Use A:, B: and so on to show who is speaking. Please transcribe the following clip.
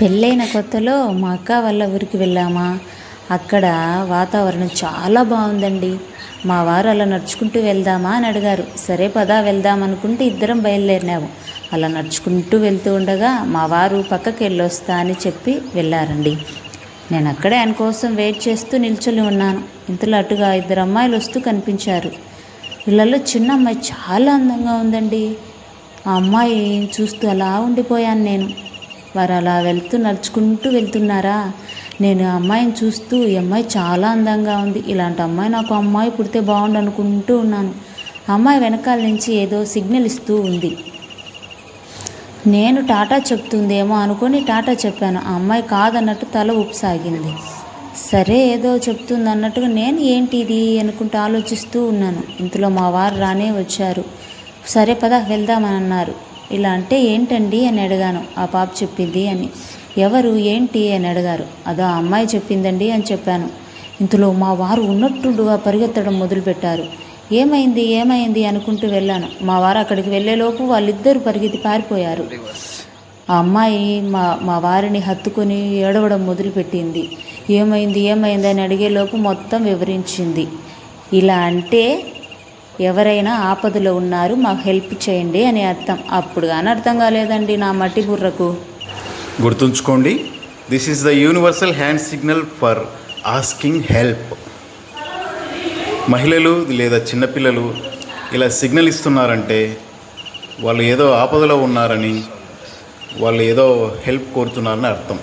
A: పెళ్ళైన కొత్తలో మా అక్క వాళ్ళ ఊరికి వెళ్ళామా. అక్కడ వాతావరణం చాలా బాగుందండి. మా వారు అలా నడుచుకుంటూ వెళ్దామా అని అడిగారు. సరే పదా వెళ్దాం అనుకుంటే ఇద్దరం బయలుదేరినాము. అలా నడుచుకుంటూ వెళ్తూ ఉండగా మా వారు పక్కకి వెళ్ళొస్తా అని చెప్పి వెళ్ళారండి. నేను అక్కడే ఆయన కోసం వెయిట్ చేస్తూ నిల్చొని ఉన్నాను. ఇంతలో అటుగా ఇద్దరు అమ్మాయిలు వస్తూ కనిపించారు. వీళ్ళల్లో చిన్న అమ్మాయి చాలా అందంగా ఉందండి. ఆ అమ్మాయి చూస్తూ అలా ఉండిపోయాను నేను. వారు అలా వెళ్తూ నడుచుకుంటూ వెళ్తున్నారా? నేను అమ్మాయిని చూస్తూ ఈ అమ్మాయి చాలా అందంగా ఉంది. ఇలాంటి అమ్మాయి నాకు అమ్మాయి పుడితే బాగుండు అనుకుంటూ ఉన్నాను. అమ్మాయి వెనకాల నుంచి ఏదో సిగ్నల్ ఇస్తూ ఉంది. నేను టాటా చెప్తుందేమో అనుకొని టాటా చెప్పాను. ఆ అమ్మాయి కాదన్నట్టు తల ఊపసాగింది. సరే ఏదో చెప్తుంది అన్నట్టుగా నేను ఏంటి ఇది అనుకుంటూ ఆలోచిస్తూ ఉన్నాను. ఇంతలో మా వారు రానే వచ్చారు. సరే పద వెళ్దామని అన్నారు. ఇలా అంటే ఏంటండి? అని అడిగాను. ఆ పాప చెప్పింది అని. ఎవరు? ఏంటి? అని అడిగారు. అదో ఆ అమ్మాయి చెప్పిందండి? అని చెప్పాను. ఇంతలో మా వారు ఉన్నట్టుండుగా పరిగెత్తడం మొదలుపెట్టారు. ఏమైంది? ఏమైంది? అనుకుంటూ వెళ్ళాను. మా వారు అక్కడికి వెళ్ళేలోపు వాళ్ళిద్దరూ పరిగెత్తి పారిపోయారు. ఆ అమ్మాయి మా మా వారిని హత్తుకొని ఏడవడం మొదలుపెట్టింది. ఏమైంది? ఏమైంది? అని అడిగేలోపు మొత్తం వివరించింది. ఇలా అంటే ఎవరైనా ఆపదలో ఉన్నారు మాకు హెల్ప్ చేయండి అని అర్థం. అప్పుడు కానీ అర్థం కాలేదండి నా మట్టి బుర్రకు.
B: గుర్తుంచుకోండి this is the universal hand signal for asking help మహిళలు లేదా చిన్నపిల్లలు ఇలా సిగ్నల్ ఇస్తున్నారంటే వాళ్ళు ఏదో ఆపదలో ఉన్నారని వాళ్ళు ఏదో హెల్ప్ కోరుతున్నారని అర్థం.